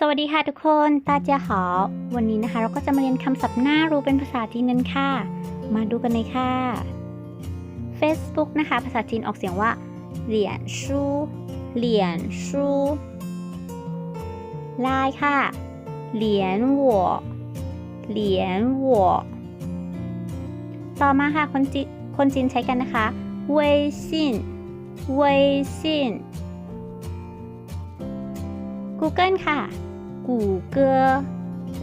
สวัสดีค่ะทุกคนตาเจียหอวันนี้นะคะ เราก็จะมาเรียนคำศัพท์หน้ารู้เป็นภาษาจีนกันค่ะ มาดูกันเลยค่ะ Facebook นะคะ ภาษาจีนออกเสียงว่า เหรียญชูเหรียญชูไลน์ค่ะ เหรียญหัวเหรียญหัวต่อมาค่ะ คนจีนคนจีนใช้กันนะคะเวซินเวซิน Google ค่ะ กูเกอ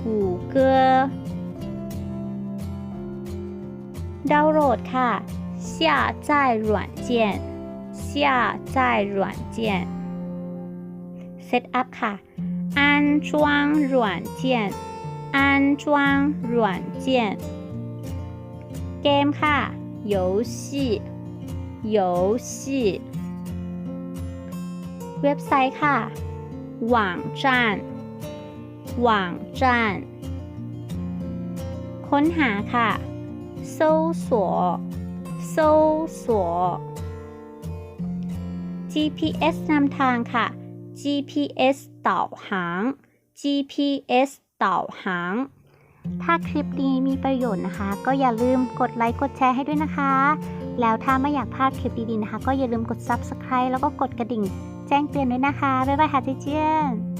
กูเกอดาวน์โหลดค่ะ下载软件下载软件 Set up ค่ะ安装软件安装软件 เกมค่ะ游戏游戏เว็บไซต์ค่ะ 网站网站 ค้นหาค่ะ搜索搜索 GPS นำทางค่ะ GPS 导航 GPS 导航ถ้าคลิปนี้มีประโยชน์นะคะ ก็อย่าลืมกดไลค์กดแชร์ให้ด้วยนะคะ แล้วถ้าไม่อยากพลาดคลิปดีๆนะคะ ก็อย่าลืมกด Subscribe แล้วก็กดกระดิ่ง แจ้งเตือนด้วยนะคะ บ๊ายบายค่ะเจเจียน